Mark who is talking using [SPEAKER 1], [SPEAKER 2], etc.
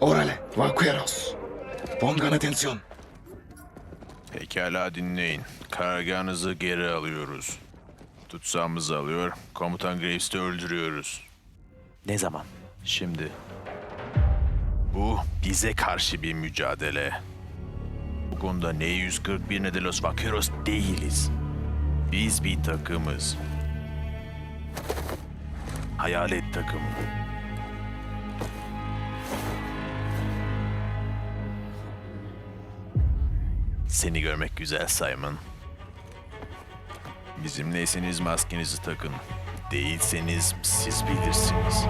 [SPEAKER 1] Órale, vaqueros. Pongan atención.
[SPEAKER 2] Pekala dinleyin. Karargahınızı geri alıyoruz. Tutsağımızı alıyor, komutan Graves'i öldürüyoruz.
[SPEAKER 3] Ne zaman?
[SPEAKER 2] Şimdi. Bu bize karşı bir mücadele. Bu konuda ne 141 ne de Los Vaqueros değiliz. Biz bir takımız. Hayalet takımı. Seni görmek güzel Simon. Bizimleyseniz maskenizi takın. Değilseniz siz bilirsiniz.